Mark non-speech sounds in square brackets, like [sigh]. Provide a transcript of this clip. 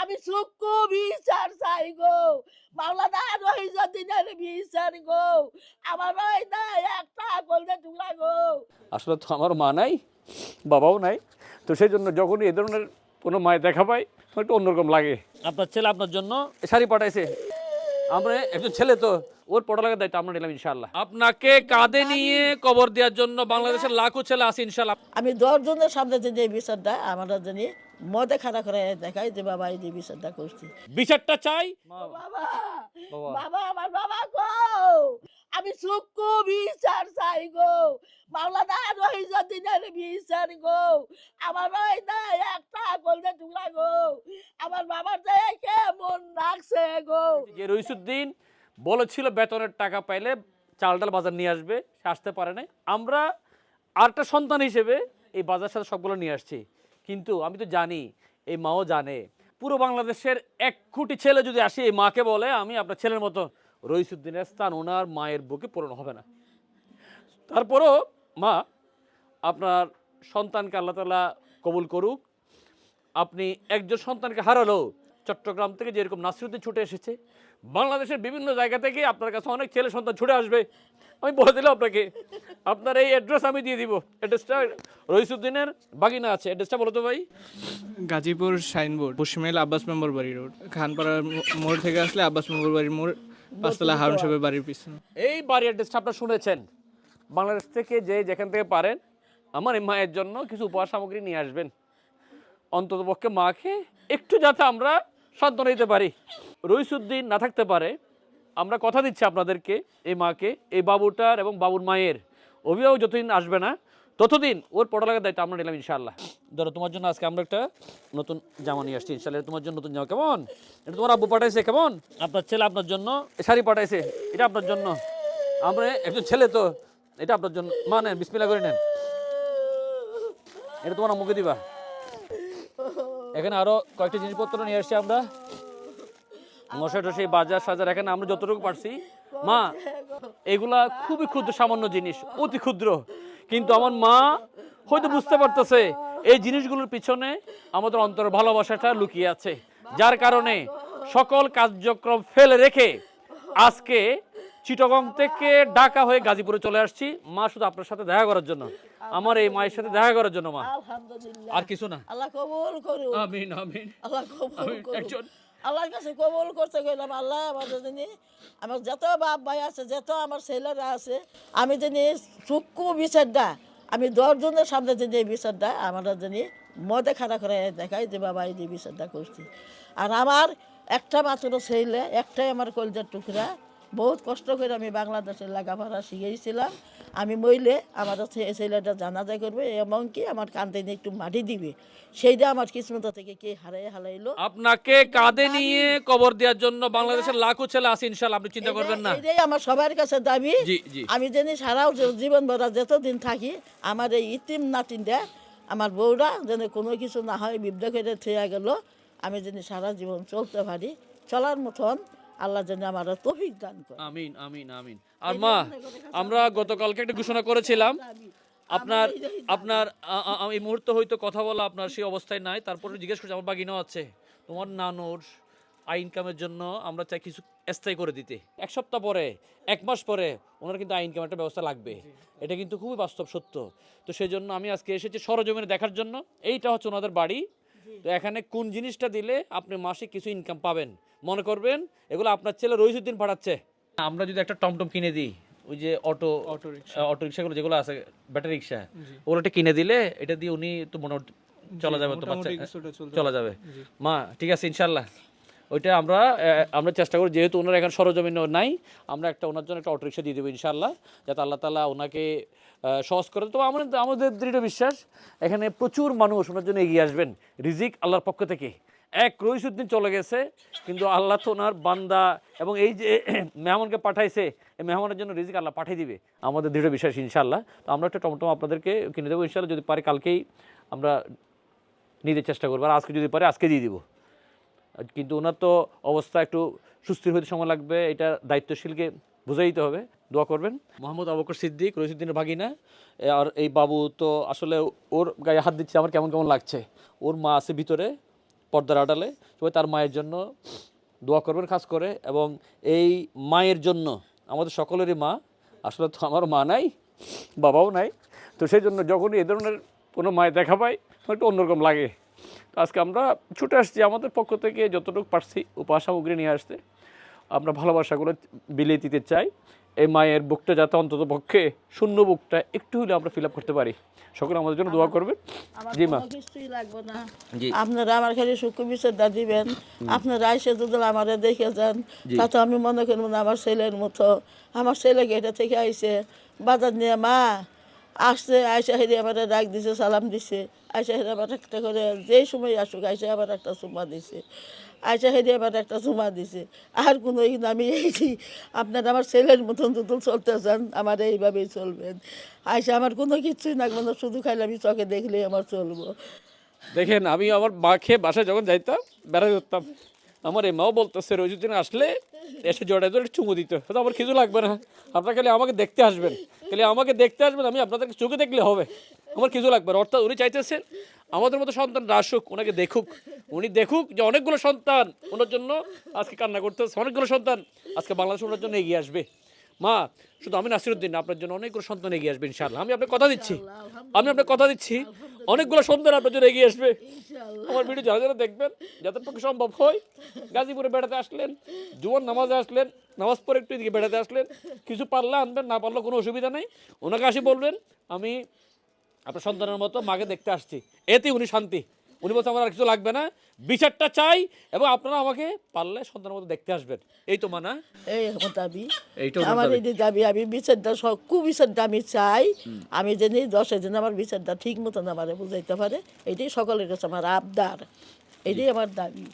আমি সুকু বিচার চাই গো। মাওলানা রহিজুদ্দিনের বিচার গো। আমার ওই না একটা বলতে টুকরা গো। আসলে তো আমার মা নাই বাবাও নাই তো সেই জন্য যখনই এ ধরনের কোনো মায়ের দেখা পাই একটু অন্যরকম লাগে। আপনার ছেলে আপনার জন্য শাড়ি পাঠাইছে। আমরা একজন ছেলে তো ওর পড়ালেখার দায়িত্ব আমরা নিলাম ইনশাল্লাহ আপনাকে কাঁধে নিয়ে কবর দেওয়ার জন্য বাংলাদেশের লাখো ছেলে আছে ইনশাল্লাহ আমি দশজনের সামনে যে এই বিচারটা আমরা জানি মদে খাড়া করে দেখাই যে বাবা এই যে বিচারটা করছি। বিচারটা চাই? বাবা বাবা। বাবা আমার বাবা গো! আমি সুক্কু বিচার চাই গো। মাওলানা রহিজুদ্দিনের বিচার গো। আমার ওই না একটা বলতে টুকরা গো। আমার বাবার দেখে মন রাখছে গো। যে রইসুদ্দিন বলেছিল বেতনের টাকা পাইলে চাল ডাল বাজার নিয়ে আসবে, সে আসতে পারে নাই। আমরা আরেকটা সন্তান হিসেবে এই বাজার সাথে সবগুলো নিয়ে আসছি। কিন্তু আমি তো জানি, এই মাও জানে, পুরো বাংলাদেশের এক কোটি ছেলে যদি আসে, এই মাকে বলে, আমি আপনার ছেলের মতো রইসুদ্দিনের স্থান ওনার মায়ের বুকে পূরণ হবে না। তারপরও মা, আপনার সন্তানকে আল্লাহ তালা কবুল করুক। আপনি একজন সন্তানকে হারালো, চট্টগ্রাম থেকে যেরকম নাসিরুদ্দিন ছুটে এসেছে, বাংলাদেশের বিভিন্ন জায়গা থেকে আপনার কাছে অনেক ছেলে সন্তান ছুটে আসবে। আমি বলে দিলাম আপনাকে, আপনার এই অ্যাড্রেস আমি দিয়ে দিব। অ্যাড্রেসটা রইসুদ্দিনের বাগিনা আছে। অ্যাড্রেসটা বলো তো ভাই। গাজীপুর সাইনবোর্ড পশ্চিমাইল আব্বাস মেম্বার বাড়ি রোড। খানপাড়ার মোড় থেকে আসলে আব্বাস মেম্বার বাড়ির মোড় পাঁচতলা হারুন সাহেবের বাড়ির পিছনে। এই বাড়ির অ্যাড্রেসটা আপনারা শুনেছেন। বাংলাদেশ থেকে যে যেখান থেকে পারেন আমার এই মায়ের জন্য কিছু উপহার সামগ্রী নিয়ে আসবেন। অন্তত পক্ষে মাকে একটু যাতে আমরা সান্ত্বনা দিতে পারি। রইসুদ্দিন না থাকতে পারে আমরা কথা দিচ্ছি আপনাদেরকে এই মাকে এই বাবুটার এবং বাবুর মায়ের। অভিভাবক যতদিন আসবে না ততদিন ওর পড়ালেখার দায়িত্ব আমরা নিলাম, ইনশাআল্লাহ। ধরো, তোমার জন্য আজকে আমরা একটা নতুন জামা নিয়ে আসছি, ইনশাআল্লাহ। এটা তোমার জন্য নতুন জামা, কেমন? এটা তোমার আব্বু পাঠাইছে, কেমন? আপনার ছেলে আপনার জন্য শাড়ি পাঠাইছে, এটা আপনার জন্য। আমরা একজন ছেলে তো, এটা আপনার জন্য। মা নেন বিসমিল্লা করে নেন। এটা তোমার মুখে দিবা। এখানে আরও কয়েকটা জিনিসপত্র নিয়ে আসছি আমরা। মশা টসে বাজার সাজার, এখানে আমরা যতটুকু পারছি। মা, এগুলা খুবই ক্ষুদ্র, সামান্য জিনিস, অতি ক্ষুদ্র। কিন্তু আমার মা হয়তো বুঝতে পারতেছে এই জিনিসগুলোর পিছনে আমাদের অন্তর ভালোবাসাটা লুকিয়ে আছে। যার কারণে সকল কার্যক্রম ফেলে রেখে আজকে চিটগং থেকে ঢাকা হয়ে গাজীপুরে চলে আসছি। মা শুধু আপনার সাথে দেখা করার জন্য। আমার এই মায়ের সাথে দেখা করার জন্য মা। আর কিছু না। আল্লাহ কবুল করুন আমিন আমিন। আল্লাহ কবুল করুন আল্লাহর কাছে কবল করতে গেলাম, আল্লাহ আমাদের যিনি আমার যত বাপ ভাই আছে, যত আমার ছেলেরা আছে, আমি জানি চুক্কু বিচারটা, আমি দশজনের সামনে জানি এই বিচারটা আমরা জানি মদে খাড়া করে দেখাই যে, বাবা, এই বিচার বিচারটা করছি। আর আমার একটা মাত্র ছেলে, একটাই আমার কলজার টুকরা বহুত কষ্ট করে আমি বাংলাদেশের লেখাপড়া শিখেছিলাম। আমি মইলে আমার ছেলেটা জানাজা করবে এবং কি আমার কান্দে নিয়ে একটু মাটি দিবে। সেইটা আমার কিসমত থেকে কে হারাই হারাইলো। আপনাকে কাঁধে নিয়ে কবর দেওয়ার জন্য বাংলাদেশের লাখো ছেলে আছে ইনশাল্লাহ আপনি চিন্তা করবেন না। এটাই আমার সবার কাছে দাবি। আমি জানি সারাও জীবন ভরা যতদিন থাকি আমার এই ইতিম নাতিনটা আমার বউরা যেন কোনো কিছু না হয় বিব্দ করে থিয়া গেল। আমি জানি সারা জীবন চলতে পারি। চলার মতন আল্লাহ যেন আমার তফিক দান করে। আমিন আমিন আমিন। আর মা আমরা গতকালকে একটা ঘোষণা করেছিলাম। আপনার আপনার এই মুহূর্তে হয়তো কথা বলা আপনার সেই অবস্থায় নাই। তারপরে জিজ্ঞেস করছি আমার বাগিনাও আছে। তোমার নানুর আই ইনকামের জন্য আমরা চাই কিছু স্থায়ী করে দিতে। এক সপ্তাহ পরে এক মাস পরে ওনার কিন্তু আই ইনকাম একটা ব্যবস্থা লাগবে। এটা কিন্তু খুবই বাস্তব সত্য। তো সেই জন্য আমি আজকে এসেছি সরজমিনে দেখার জন্য। এইটা হচ্ছে ওনাদের বাড়ি। তো এখানে কোন জিনিসটা দিলে আপনি মাসে কিছু ইনকাম পাবেন? মনে করবেন এগুলো আপনার ছেলে রইসুদ্দিন পাঠাচ্ছে। আমরা যদি একটা টমটম কিনে দিই ওই যে অটো অটো রিক্সা। অটো রিক্সাগুলো যেগুলো আছে ব্যাটারি রিক্সা ওগুলো একটা কিনে দিলে এটা দিয়ে উনি তো মনে চলা যাবে তো বাচ্চা চলা যাবে। মা ঠিক আছে ইনশাল্লাহ ওইটা আমরা আমরা চেষ্টা করি, যেহেতু ওনার এখন সরজমিন নাই, আমরা একটা ওনার জন্য একটা অটো রিক্সা দিয়ে দেবো ইনশাল্লাহ যাতে আল্লাহ তালা ওনাকে সহজ করে তো আমাদের আমাদের দৃঢ় বিশ্বাস, এখানে প্রচুর মানুষ ওনার জন্য এগিয়ে আসবেন। রিজিক আল্লাহর পক্ষ থেকে। এক রইসুদ্দিন চলে গেছে, কিন্তু আল্লাহ তো ওনার বান্দা, এবং এই যে, [clears throat] মেহমানকে পাঠাইছে, এই মেহমানের জন্য রিজিক আল্লাহ পাঠিয়ে দিবে। আমাদের দৃঢ় বিশ্বাস ইনশাল্লাহ তো আমরা একটা টমটম আপনাদেরকে কিনে দেবো ইনশাল্লাহ যদি পারি কালকেই আমরা নিতে চেষ্টা করব, আর আজকে যদি পারে, আজকে দিয়ে দিব। কিন্তু ওনার তো অবস্থা একটু সুস্থির হতে সময় লাগবে, এটা দায়িত্বশীলকে বুঝাই দিতে হবে। দোয়া করবেন। মোহাম্মদ আবকর সিদ্দিক, রহিসুদ্দিনের ভাগিনা। আর এই বাবু তো আসলে ওর গায়ে হাত দিচ্ছে, আমার কেমন কেমন লাগছে। ওর মা আছে ভিতরে, পর্দার আড়ালে। সবাই তার মায়ের জন্য দোয়া করবেন খাস করে। এবং এই মায়ের জন্য, আমাদের সকলেরই মা, আসলে তো আমার মা নাই, বাবাও নাই। তো সেই জন্য যখনই এ ধরনের কোনো মায়ের দেখা পাই একটু অন্যরকম লাগে। আজকে আমরা ছুটে আসছি আমাদের পক্ষ থেকে যতটুকু পারছি উপহার সামগ্রী নিয়ে আসতে। আমরা ভালোবাসাগুলো বিলিয়ে দিতে চাই। এই মায়ের বুকটা যাতে অন্তত পক্ষে শূন্য বুকটা একটু হলে আমরা ফিল আপ করতে পারি। সকলে আমাদের জন্য দোয়া করবেন। জি মা। কোনো কিছুই লাগবে না। জি। আপনারা আমার খালি সুখ বিচারটা দিবেন। আপনারা আইসে যদি আমারে দেখে যান। তাতে আমি মনে করব না আমার ছেলের মতো। আমার ছেলেকে এটা থেকে আইসে বাজার নিয়ে মা আসছে আয়সা হেরি আমার ডাক দিছে সালাম দিছে। আয়সা হেরি আবার একটা করে যেই সময় আসুক আয়সা আবার একটা চুমা দিছে। আয়সা হেরি আবার একটা চুমা দিছে। আর কোনো না, আমি এই আপনার আমার ছেলের মতন যদি চলতে চান আমার এইভাবেই চলবেন। আয়সা আমার কোনো কিছুই না না শুধু খাইলে আমি চোখে দেখলেই আমার চলবো। দেখেন আমি আমার মাকে বাসায় যখন যাইতাম বেড়াতে যেতাম। আমার এমাও মাও বলতেছে, রোজ দিন আসলে এসে জড়ে ধরে চুমু দিতে হয়তো আমার কিছু লাগবে না। আপনারা খালি আমাকে দেখতে আসবেন। খালি আমাকে দেখতে আসবেন, আমি আপনাদেরকে চোখে দেখলে হবে। আমার কিছু লাগবে না। অর্থাৎ উনি চাইতেছেন আমাদের মতো সন্তান আসুক ওনাকে দেখুক। উনি দেখুক যে অনেকগুলো সন্তান, ওনার জন্য আজকে কান্না হচ্ছে অনেকগুলো সন্তান আজকে বাংলাদেশ ওনার জন্য এগিয়ে আসবে। মা শুধু আমি নাসিরুদ্দিন আপনার জন্য অনেকগুলো সন্তান এগিয়ে আসবে ইনশাআল্লাহ। আমি আপনাকে কথা দিচ্ছি। আমি আপনাকে কথা দিচ্ছি। অনেকগুলো সন্তান আপনার জন্য এগিয়ে আসবে। আমার ভিডিও যারা যারা দেখবেন যাদের পক্ষে সম্ভব হয় গাজীপুরে বেড়াতে আসলেন জুয়ান নামাজে আসলেন নামাজ পরে একটু এদিকে বেড়াতে আসলেন কিছু পারলে আনবেন না পারলে কোনো অসুবিধা নেই। ওনাকে আসি বলবেন আমি আপনার সন্তানের মতো মাকে দেখতে আসছি। এতে উনি শান্তি। উনি বলছে আমার আর কিছু লাগবে না। বিচারটা চাই এবং আপনারা আমাকে পারলে সন্তানের মতো দেখতে আসবেন। এই তো মানা। এই আমার দাবি। আমার এই যে দাবি আমি বিচারটা সব কুবিচারটা আমি চাই। আমি জানি দশের দিন আমার বিচারটা ঠিক মতন আমার বুঝাইতে পারে। এটাই সকলের কাছে আমার আবদার। এটাই আমার দাবি।